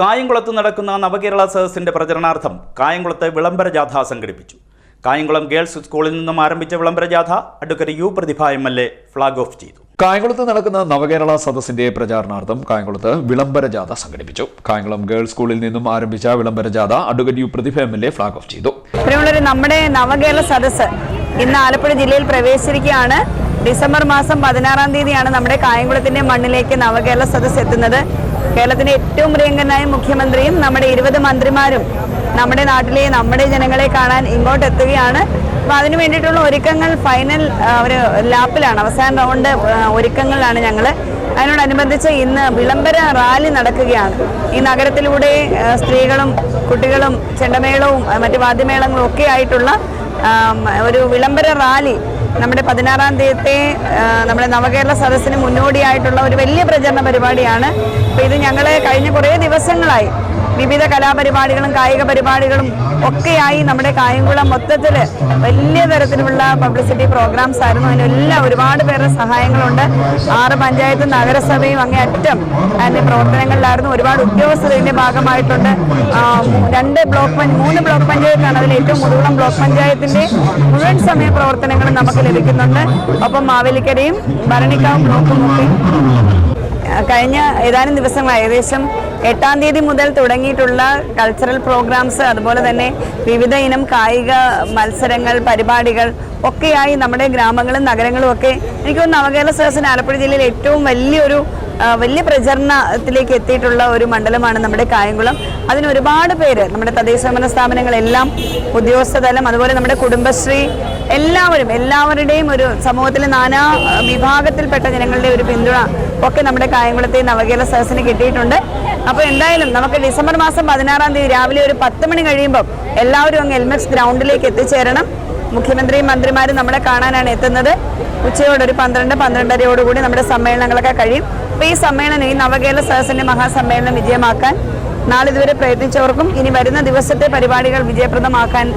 കായംകുളത്ത് നടക്കുന്ന നവകേരള സദസ്സിന്റെ പ്രചരണാർത്ഥം കായംകുളത്ത് വിളംബര ജാഥ സംഘടിപ്പിച്ചു. കായംകുളം ഗേൾസ് സ്കൂളിൽ നിന്നും ആരംഭിച്ച വിളംബര ജാഥ അടുക്കര U Prathibha M L A flag off ചെയ്തു. കായംകുളത്ത് നടക്കുന്ന നവകേരള സദസ്സിന്റെ പ്രചാരണാർത്ഥം കായംകുളത്ത് വിളംബര ജാഥ സംഘടിപ്പിച്ചു. കായംകുളം ഗേൾസ് സ്കൂളിൽ നിന്നും ആരംഭിച്ച വിളംബര ജാഥ അടുക്കര U Prathibha M L A flag off ചെയ്തു. നമ്മുടെ നവകേരള സദസ്സ് ഇന്ന് ആലപ്പുഴ ജില്ലയിൽ പ്രവേശിച്ചിരിക്കുകയാണ്. ഡിസംബർ മാസം പതിനാറാം തീയതിയാണ് നമ്മുടെ കായംകുളത്തിന്റെ മണ്ണിലേക്ക് നവകേരള സദസ്സ് എത്തുന്നത്. കേരളത്തിന്റെ ഏറ്റവും പ്രിയങ്കരനായ മുഖ്യമന്ത്രിയും നമ്മുടെ ഇരുപത് മന്ത്രിമാരും നമ്മുടെ നാട്ടിലെ നമ്മുടെ ജനങ്ങളെ കാണാൻ ഇങ്ങോട്ട് എത്തുകയാണ്. അപ്പൊ അതിനു വേണ്ടിയിട്ടുള്ള ഒരുക്കങ്ങൾ ഫൈനൽ ഒരു ലാപ്പിലാണ്. അവസാന റൗണ്ട് ഒരുക്കങ്ങളിലാണ് ഞങ്ങൾ. അതിനോടനുബന്ധിച്ച് ഇന്ന് വിളംബര റാലി നടക്കുകയാണ്. ഈ നഗരത്തിലൂടെ സ്ത്രീകളും കുട്ടികളും ചെണ്ടമേളവും മറ്റ് വാദ്യമേളങ്ങളും ഒക്കെ ആയിട്ടുള്ള ഒരു വിളംബര റാലി നമ്മുടെ പതിനാറാം തീയതി നമ്മുടെ നവകേരള സദസ്സിന് മുന്നോടിയായിട്ടുള്ള ഒരു വലിയ പ്രചരണ പരിപാടിയാണ്. അപ്പോൾ ഇത് ഞങ്ങൾ കഴിഞ്ഞ കുറേ ദിവസങ്ങളായി വിവിധ കലാപരിപാടികളും കായിക പരിപാടികളും ഒക്കെയായി നമ്മുടെ കായംകുളം മൊത്തത്തിൽ വലിയ തരത്തിലുള്ള പബ്ലിസിറ്റി പ്രോഗ്രാംസ് ആയിരുന്നു. അതിനെല്ലാം ഒരുപാട് പേരുടെ സഹായങ്ങളുണ്ട്. ആറ് പഞ്ചായത്തും നഗരസഭയും അങ്ങേയറ്റം അതിന്റെ പ്രവർത്തനങ്ങളിലായിരുന്നു. ഒരുപാട് ഉദ്യോഗസ്ഥർ ഇതിന്റെ ഭാഗമായിട്ടുണ്ട് രണ്ട് ബ്ലോക്ക് പഞ്ചായത്ത് മൂന്ന് ബ്ലോക്ക് പഞ്ചായത്താണ് അതിൽ ഏറ്റവും മുതുകുളം ബ്ലോക്ക് പഞ്ചായത്തിന്റെ മുഴുവൻ സമയ പ്രവർത്തനങ്ങളും നമുക്ക് ലഭിക്കുന്നുണ്ട്. ഒപ്പം മാവേലിക്കരയും ഭരണിക്കാവ് ബ്ലോക്കും കഴിഞ്ഞ ഏതാനും ദിവസങ്ങളായി ഏകദേശം എട്ടാം തീയതി മുതൽ തുടങ്ങിയിട്ടുള്ള കൾച്ചറൽ പ്രോഗ്രാംസ് അതുപോലെ തന്നെ വിവിധ ഇനം കായിക മത്സരങ്ങൾ പരിപാടികൾ ഒക്കെയായി നമ്മുടെ ഗ്രാമങ്ങളും നഗരങ്ങളും ഒക്കെ എനിക്ക് തോന്നുന്നു നവകേരള സദസ്സിന് ആലപ്പുഴ ജില്ലയിൽ ഏറ്റവും വലിയൊരു വലിയ പ്രചരണത്തിലേക്ക് എത്തിയിട്ടുള്ള ഒരു മണ്ഡലമാണ് നമ്മുടെ കായംകുളം. അതിന് ഒരുപാട് പേര് നമ്മുടെ തദ്ദേശ സ്വയംഭരണ സ്ഥാപനങ്ങളെല്ലാം ഉദ്യോഗസ്ഥതലം അതുപോലെ നമ്മുടെ കുടുംബശ്രീ എല്ലാവരും എല്ലാവരുടെയും ഒരു സമൂഹത്തിലെ നാനാ വിഭാഗത്തിൽപ്പെട്ട ജനങ്ങളുടെ ഒരു പിന്തുണ ഒക്കെ നമ്മുടെ കായംകുളത്തെ നവകേരള സദസ്സിന് കിട്ടിയിട്ടുണ്ട്. അപ്പോൾ എന്തായാലും നമുക്ക് ഡിസംബർ മാസം പതിനാറാം തീയതി രാവിലെ ഒരു പത്ത് മണി കഴിയുമ്പോൾ എല്ലാവരും അങ്ങ് എൽമെക്സ് ഗ്രൗണ്ടിലേക്ക് എത്തിച്ചേരണം. മുഖ്യമന്ത്രിയും മന്ത്രിമാരും നമ്മളെ കാണാനാണ് എത്തുന്നത്. ഉച്ചയോടെ ഒരു പന്ത്രണ്ട് പന്ത്രണ്ടരയോടുകൂടി നമ്മുടെ സമ്മേളനങ്ങളൊക്കെ കഴിയും. അപ്പോൾ ഈ സമ്മേളനം ഈ നവകേരള സദസ്സിന്റെ മഹാസമ്മേളനം വിജയമാക്കാൻ നാളിതുവരെ പ്രയത്നിച്ചവർക്കും ഇനി വരുന്ന ദിവസത്തെ പരിപാടികൾ വിജയപ്രദമാക്കാൻ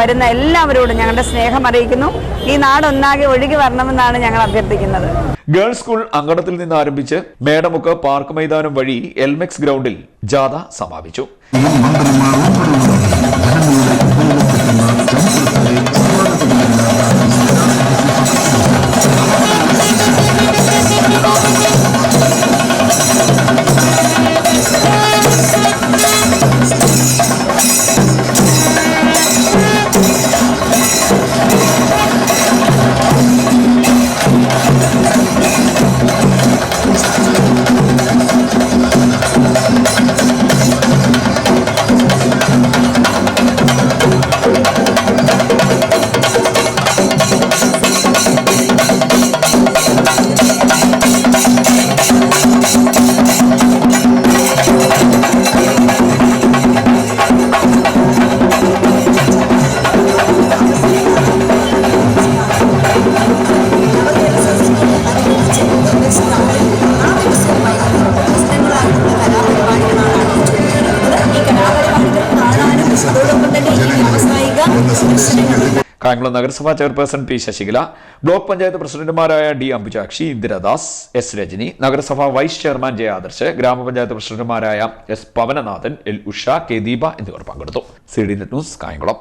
വരുന്ന എല്ലാവരോടും ഞങ്ങളുടെ സ്നേഹം അറിയിക്കുന്നു. ഈ നാടൊന്നാകെ ഒഴുകി വരണമെന്നാണ് ഞങ്ങൾ അഭ്യർത്ഥിക്കുന്നത്. ഗേൾസ് സ്കൂൾ അങ്കണത്തിൽ നിന്ന് ആരംഭിച്ച് മേടമുക്ക് പാർക്ക് മൈതാനം വഴി എൽമെക്സ് ഗ്രൗണ്ടിൽ ജാഥ സമാപിച്ചു. കായംകുളം നഗരസഭാ chairperson P Sasikala block panchayat പ്രസിഡന്റുമാരായ ഡി അംബുജാക്ഷി ഇന്ദിരാദാസ് എസ് രജനി നഗരസഭാ വൈസ് ചെയർമാൻ ജെ ആദർശ് ഗ്രാമപഞ്ചായത്ത് പ്രസിഡന്റുമാരായ S Pavananathan L Usha K Deepa എന്നിവർ പങ്കെടുത്തു. C D net news Kayamkulam.